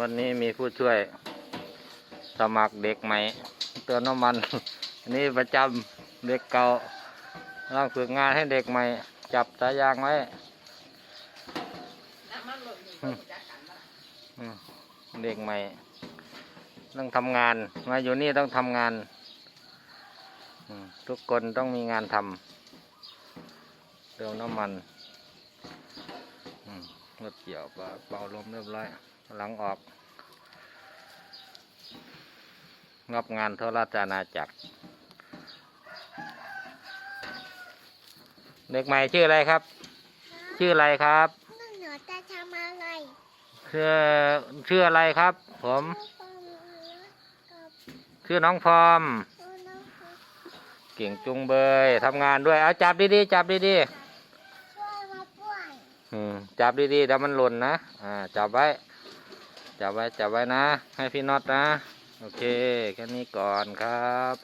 วันนี้มีผู้ช่วยสมัครเด็กใหม่เติมน้ำมันนนี้ประจำเด็กเก่าต้องฝึกงานให้เด็กใหม่ จับสายยางไว้เด็กใหม่ ต้องทำงาน มาอยู่นี่ต้องทำงานทุกคนต้องมีงานทำเติมน้ำมันอืมรถเกี่ยวเป่าลมเรียบร้อย หลังออกงับงานโทรราชอาณาจักรเด็กใหม่ชื่ออะไรครับ ชื่ออะไรครับนั่นหนูจะทำอะไรชื่อชื่ออะไรครับ ผมกับชื่อน้องพอมน้องเก่งจุงเบยทำงานด้วย เอาจับดีๆจับดีช่วยมาป่วยๆอืมจับดีๆเดี๋ยวมันหล่นนะ อ่า จับไว้ จับไว้จับไว้นะ ให้พี่น็อตนะ โอเค แค่นี้ก่อนครับ